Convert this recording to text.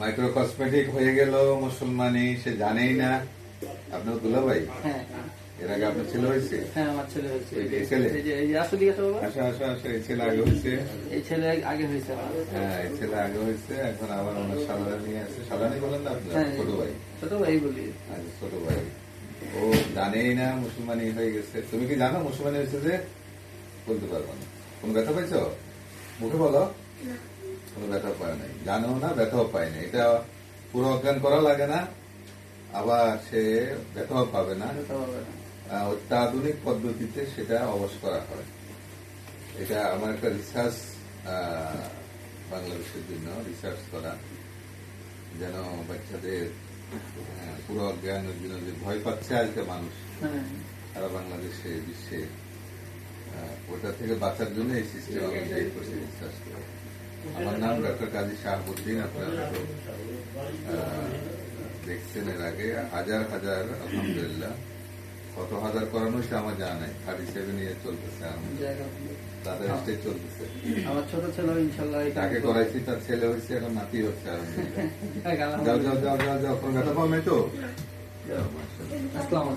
Micro cosmetic হয়ে গেল মুসলমানি সে জানেই না। আপনার দুলাভাই হ্যাঁ হ্যাঁ। এর আগে আপনার ছেলে হয়েছে? হ্যাঁ আমার ছেলে হয়েছে। এই ছেলে? এই যে এই যে আসো দিকে আসো বাবা। আসা আসা আসা এই ছেলে আগে হয়েছে। এই ছেলে আগে হয়েছে হ্যাঁ এই ছেলে আগে হয়েছে এখন আবার ওনার সালানি নিয়ে আছে। সালানি বলেন না আপনার? হ্যাঁ ছোট ভাই। ছোট ভাই বলি। আচ্ছা ছোট ভাই। ও জানেই না মুসলমানি হয়ে গেছে। তুমি কি জানো মুসলমানি হয়েছে যে? বলতে পারব না। কোন ব্যথা পাইছো মুখে বলো। কোনো ব্যথা পায় নাই। জানো না ব্যথাও পায় না এটা পুরো অজ্ঞান করা লাগে না আবার সে ব্যথাও পাবে না। অত্যাধুনিক পদ্ধতিতে সেটা অবশ করা হয়। এটা আমার একটা রিসার্চ বাংলাদেশের জন্য রিসার্চ করা। যেন বাচ্চাদের পুরো অজ্ঞানের জন্য যে ভয় পাচ্ছে আজকে মানুষ হ্যাঁ। সারা বাংলাদেশে বিশ্বে ওটা থেকে বাঁচার জন্য এই সিস্টেম করছে রিসার্চ ডক্টর কাজী শাহাবুদ্দিন আপনারা দেখছেন এর আগে। হাজার হাজার আলহামদুলিল্লাহ। কত হাজার করানো সে আমার জানা নাই। থার্টি সেভেন ইয়ার চলতেছে তাদের স্টেজ চলতেছে। আমার ছোট ছেলে ইনশাল্লাহ তাকে করাইছি তার ছেলে হয়েছে এখন নাতি হচ্ছে যাও যাও যাও যাও যাও কোনো ব্যথা পাও তো। আসসালামু।